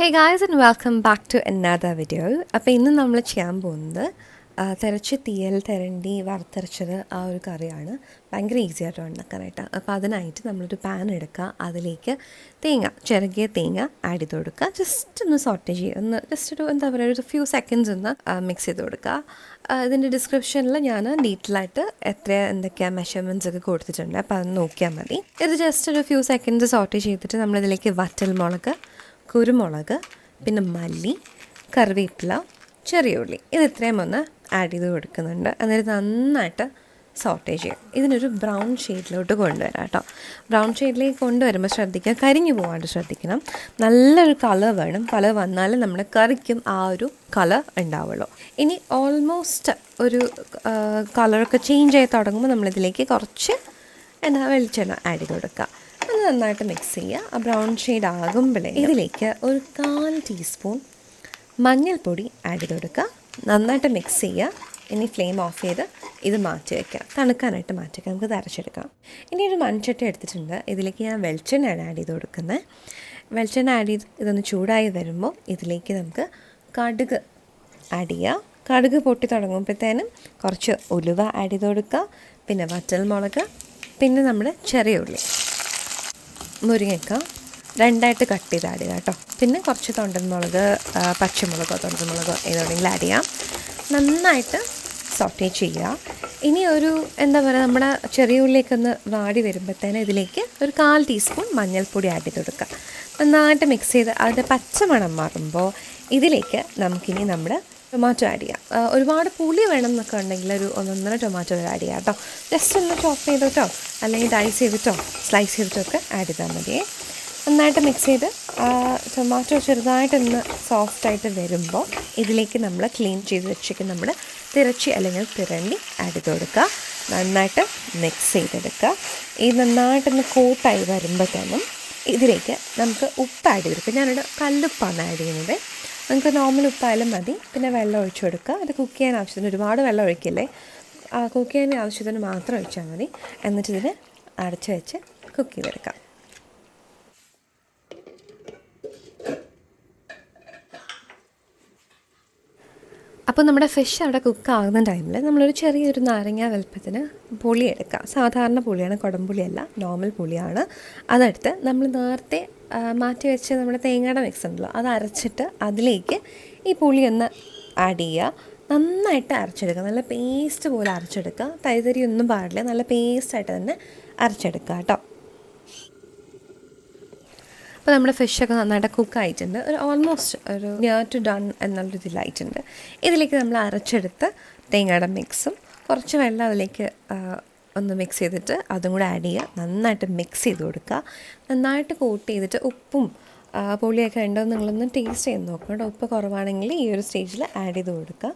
Hey guys and welcome back to another video അപ്പോൾ ഇന്ന് നമ്മൾ ചെയ്യാൻ പോകുന്നത് തിരച്ച് തീയൽ തിരണ്ടി വറുത്തരച്ചത് ആ ഒരു കറിയാണ്. ഭയങ്കര ഈസി ആയിട്ട് ഉണ്ടാക്കാനായിട്ട് അപ്പോൾ അതിനായിട്ട് നമ്മളൊരു പാൻ എടുക്കുക. അതിലേക്ക് തേങ്ങ ചിരകിയ തേങ്ങ ആഡ് ചെയ്ത് കൊടുക്കുക. ജസ്റ്റ് ഒന്ന് സോർട്ട് ചെയ്യുക ഒന്ന് ജസ്റ്റ് ഒരു എന്താ പറയുക ഒരു ഫ്യൂ സെക്കൻഡ്സ് ഒന്ന് മിക്സ് ചെയ്ത് കൊടുക്കുക. ഇതിന്റെ ഡിസ്ക്രിപ്ഷനിൽ ഞാൻ ഡീറ്റെയിലായിട്ട് എത്ര എന്തൊക്കെയാണ് മെഷർമെന്റ്സ് ഒക്കെ കൊടുത്തിട്ടുണ്ട്. അപ്പോൾ അത് നോക്കിയാൽ മതി. ഇത് ജസ്റ്റ് ഒരു ഫ്യൂ സെക്കൻഡ്സ് സോർട്ട് ചെയ്തിട്ട് നമ്മളിതിലേക്ക് വറ്റൽ മുളക് കുരുമുളക് പിന്നെ മല്ലി കറിവേപ്പില ചെറിയ ഉള്ളി. ഇത് ഇത്രയും ഒന്ന് ആഡ് ചെയ്ത് കൊടുക്കുന്നുണ്ട്. അന്നേരം നന്നായിട്ട് സോട്ടേ ചെയ്യാം. ഇതിനൊരു ബ്രൗൺ ഷെയ്ഡിലോട്ട് കൊണ്ടുവരാം കേട്ടോ. ബ്രൗൺ ഷെയ്ഡിലേക്ക് കൊണ്ടുവരുമ്പോൾ ശ്രദ്ധിക്കുക. കരിഞ്ഞു പോകാണ്ട് ശ്രദ്ധിക്കണം. നല്ലൊരു കളർ വേണം. കളർ വന്നാലേ നമ്മുടെ കറിക്കും ആ ഒരു കളർ ഉണ്ടാവുള്ളൂ. ഇനി ഓൾമോസ്റ്റ് ഒരു കളറൊക്കെ ചേഞ്ച് ആയി തുടങ്ങുമ്പോൾ നമ്മളിതിലേക്ക് കുറച്ച് എന്താ വെളിച്ചെണ്ണ ആഡ് ചെയ്ത് കൊടുക്കുക. നന്നായിട്ട് മിക്സ് ചെയ്യുക. ആ ബ്രൗൺ ഷെയ്ഡ് ആകുമ്പോഴേ ഇതിലേക്ക് ഒരു കാൽ ടീസ്പൂൺ മഞ്ഞൾപ്പൊടി ആഡ് ചെയ്ത് കൊടുക്കുക നന്നായിട്ട് മിക്സ് ചെയ്യുക. ഇനി ഫ്ലെയിം ഓഫ് ചെയ്ത് ഇത് മാറ്റി വയ്ക്കുക തണുക്കാനായിട്ട് മാറ്റി വയ്ക്കുക നമുക്ക് തരച്ചെടുക്കാം ഇനി ഒരു മൺചട്ടി എടുത്തിട്ടുണ്ട്. ഇതിലേക്ക് ഞാൻ വെളിച്ചെണ്ണയാണ് ആഡ് ചെയ്ത് കൊടുക്കുന്നത്. വെളിച്ചെണ്ണ ആഡ് ചെയ്ത് ഇതൊന്ന് ചൂടായി വരുമ്പോൾ ഇതിലേക്ക് നമുക്ക് കടുക് ആഡ് ചെയ്യുക. കടുക് പൊട്ടി തുടങ്ങുമ്പോഴത്തേനും കുറച്ച് ഉലുവ ആഡ് ചെയ്ത് കൊടുക്കുക. പിന്നെ വറ്റൽ മുളക് പിന്നെ നമ്മുടെ ചെറിയ ഉള്ളി. മുരിങ്ങക്ക രണ്ടായിട്ട് കട്ട് ചെയ്ത് ആഡ് ചെയ്യുക കേട്ടോ. പിന്നെ കുറച്ച് തൊണ്ടൻമുളക് പച്ചമുളകോ തൊണ്ടൻമുളകോ ഏതെങ്കിലും ആഡ് ചെയ്യാം. നന്നായിട്ട് സോട്ടേ ചെയ്യുക. ഇനി ഒരു എന്താ പറയുക നമ്മുടെ ചെറിയ ഉള്ളിലേക്ക് ഒന്ന് വാടി വരുമ്പോഴത്തേന് ഇതിലേക്ക് ഒരു കാൽ ടീസ്പൂൺ മഞ്ഞൾപ്പൊടി ആഡ് ചെയ്ത് കൊടുക്കുക. നന്നായിട്ട് മിക്സ് ചെയ്ത് അതിന്റെ പച്ചമണം മാറുമ്പോൾ ഇതിലേക്ക് നമുക്കിനി നമ്മുടെ ടൊമാറ്റോ ആഡ് ചെയ്യാം. ഒരുപാട് പുളി വേണം എന്നൊക്കെ ഉണ്ടെങ്കിൽ ഒരു ഒന്നൊന്നര ടൊമാറ്റോ ആഡ് ചെയ്യാം കേട്ടോ. ജസ്റ്റ് ഒന്ന് ചോപ്പ് ചെയ്തിട്ടോ അല്ലെങ്കിൽ ഡൈസ് ചെയ്തിട്ടോ സ്ലൈസ് ചെയ്തിട്ടോ ഒക്കെ ആഡ് ചെയ്താൽ മതിയേ. നന്നായിട്ട് മിക്സ് ചെയ്ത് ടൊമാറ്റോ ചെറുതായിട്ടൊന്ന് സോഫ്റ്റായിട്ട് വരുമ്പോൾ ഇതിലേക്ക് നമ്മൾ ക്ലീൻ ചെയ്ത് വെച്ചിരിക്കുന്ന നമ്മൾ തിരച്ചി അല്ലെങ്കിൽ തിരണ്ടി ആഡ് ചെയ്ത് കൊടുക്കുക. നന്നായിട്ട് മിക്സ് ചെയ്തെടുക്കുക. ഈ നന്നായിട്ടൊന്ന് കോട്ടായി വരുമ്പോഴത്തേനും ഇതിലേക്ക് നമുക്ക് ഉപ്പ് ആഡ് ചെയ്തെടുക്കാം ഞാനിവിടെ കല്ലുപ്പാണ് ആഡ് ചെയ്യുന്നത്. നമുക്ക് നോർമൽ ഉപ്പായാലും മതി. പിന്നെ വെള്ളം ഒഴിച്ചു കൊടുക്കുക. അത് കുക്ക് ചെയ്യാൻ ആവശ്യത്തിന് ഒരുപാട് വെള്ളം ഒഴിക്കില്ലേ? കുക്ക് ചെയ്യാൻ ആവശ്യത്തിന് മാത്രം ഒഴിച്ചാൽ മതി. എന്നിട്ട് ഇതിന് അടച്ചു വെച്ച് കുക്ക് ചെയ്തെടുക്കാം. അപ്പോൾ നമ്മുടെ ഫിഷ് അവിടെ കുക്ക് ആകുന്ന ടൈമിൽ നമ്മളൊരു ചെറിയൊരു നാരങ്ങ വലുപ്പത്തിന് പുളി എടുക്കുക സാധാരണ പുളിയാണ് കുടംപുളിയല്ല നോർമൽ പുളിയാണ്. അതെടുത്ത് നമ്മൾ നേരത്തെ മാറ്റി വെച്ച് നമ്മുടെ തേങ്ങയുടെ മിക്സ് ഉണ്ടല്ലോ അത് അരച്ചിട്ട് അതിലേക്ക് ഈ പുളി ഒന്ന് ആഡ് ചെയ്യുക. നന്നായിട്ട് അരച്ചെടുക്കുക. നല്ല പേസ്റ്റ് പോലെ അരച്ചെടുക്കുക. തൈതരി ഒന്നും പാടില്ല. നല്ല പേസ്റ്റായിട്ട് തന്നെ അരച്ചെടുക്കുക കേട്ടോ. അപ്പോൾ നമ്മുടെ ഫിഷൊക്കെ നന്നായിട്ട് കുക്ക് ആയിട്ടുണ്ട് ഒരു ഓൾമോസ്റ്റ് ഒരു നിയർ ടു ഡൺ എന്നുള്ള ഇതിലായിട്ടുണ്ട് ഇതിലേക്ക് നമ്മൾ അരച്ചെടുത്ത് തേങ്ങയുടെ മിക്സും കുറച്ച് വെള്ളം അതിലേക്ക് ഒന്ന് മിക്സ് ചെയ്തിട്ട് അതും കൂടെ ആഡ് ചെയ്യുക. നന്നായിട്ട് മിക്സ് ചെയ്ത് കൊടുക്കുക. നന്നായിട്ട് കോട്ട് ചെയ്തിട്ട് ഉപ്പും പുളിയൊക്കെ ഉണ്ടോ നിങ്ങളൊന്ന് ടേസ്റ്റ് ചെയ്ത് കേട്ടോ. ഉപ്പ് കുറവാണെങ്കിൽ ഈ ഒരു സ്റ്റേജിൽ ആഡ് ചെയ്ത് കൊടുക്കുക.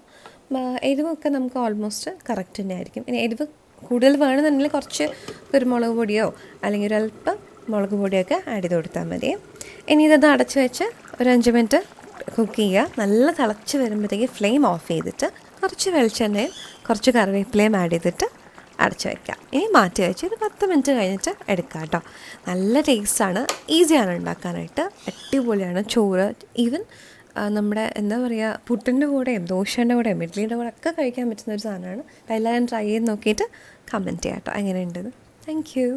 എരിവൊക്കെ നമുക്ക് ഓൾമോസ്റ്റ് കറക്റ്റ് തന്നെ ആയിരിക്കും. ഇനി എരിവ് കൂടുതൽ വേണമെന്നുണ്ടെങ്കിൽ കുറച്ച് കുരുമുളക് പൊടിയോ അല്ലെങ്കിൽ ഒരല്പം മുളക് പൊടിയൊക്കെ ആഡ് ചെയ്ത് കൊടുത്താൽ മതി. ഇനി ഇതൊന്ന് അടച്ച് വെച്ച് ഒരു അഞ്ച് മിനിറ്റ് കുക്ക് ചെയ്യുക. നല്ല തിളച്ച് വരുമ്പോഴത്തേക്ക് ഫ്ലെയിം ഓഫ് ചെയ്തിട്ട് കുറച്ച് വെളിച്ചെണ്ണയും കുറച്ച് കറിവേപ്പിലയും ആഡ് ചെയ്തിട്ട് അടച്ച് വയ്ക്കാം ഇനി മാറ്റി വെച്ച് ഒരു പത്ത് മിനിറ്റ് കഴിഞ്ഞിട്ട് എടുക്കാം കേട്ടോ. നല്ല ടേസ്റ്റാണ് ഈസിയാണ് ഉണ്ടാക്കാനായിട്ട്. അടിപൊളിയാണ്. ചോറ് ഈവൻ നമ്മുടെ എന്താ പറയുക പുട്ടിന്റെ കൂടെയും ദോശേന്റെ കൂടെയും ഇഡ്ഡലിയുടെ കൂടെ ഒക്കെ കഴിക്കാൻ പറ്റുന്ന ഒരു സാധനമാണ്. എല്ലാവരും ട്രൈ ചെയ്ത് നോക്കിയിട്ട് കമന്റ് ചെയ്യാം കേട്ടോ. എങ്ങനെയുണ്ടെന്ന് താങ്ക് യു